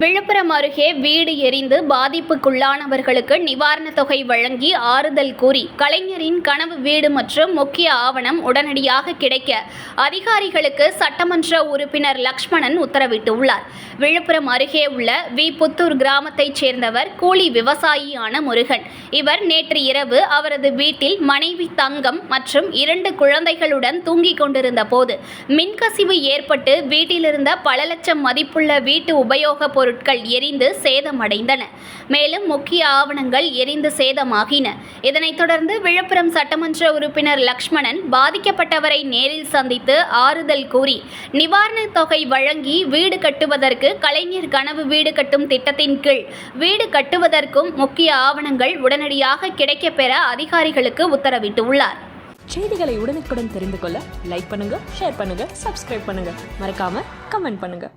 விழுப்புரம் அருகே வீடு எரிந்து பாதிப்புக்குள்ளானவர்களுக்கு நிவாரணத் தொகை வழங்கி ஆறுதல் கூறி கலைஞரின் கனவு வீடு மற்றும் முக்கிய ஆவணம் உடனடியாக கிடைக்க அதிகாரிகளுக்கு சட்டமன்ற உறுப்பினர் லக்ஷ்மணன் உத்தரவிட்டுள்ளார். விழுப்புரம் அருகே உள்ள வி. புத்தூர் கிராமத்தைச் சேர்ந்தவர் கூலி விவசாயியான முருகன். இவர் நேற்று இரவு அவரது வீட்டில் மனைவி தங்கம் மற்றும் இரண்டு குழந்தைகளுடன் தூங்கிக் கொண்டிருந்த போது மின்கசிவு ஏற்பட்டு வீட்டிலிருந்த பல லட்சம் மதிப்புள்ள வீட்டு உபயோகப் பொருட்கள் எரிந்து சேதமடைந்தன. மேலும் முக்கிய ஆவணங்கள் எரிந்து சேதமாகின. இதனைத் தொடர்ந்து விழுப்புரம் சட்டமன்ற உறுப்பினர் லக்ஷ்மணன் பாதிக்கப்பட்டவரை நேரில் சந்தித்து ஆறுதல் கூறி நிவாரணத் தொகை வழங்கி வீடு கட்டுவதற்கு கலைஞர் கனவு வீடு கட்டும் திட்டத்தின் கீழ் வீடு கட்டுவதற்கும் முக்கிய ஆவணங்கள் உடனடியாக கிடைக்கப்பெற அதிகாரிகளுக்கு உத்தரவிட்டுள்ளார் செய்திகளை உடனுக்குடன் தெரிந்து கொள்ள லைக் பண்ணுங்க ஷேர் பண்ணுங்க சப்ஸ்கிரைப் பண்ணுங்க. மறக்காம கமெண்ட் பண்ணுங்க.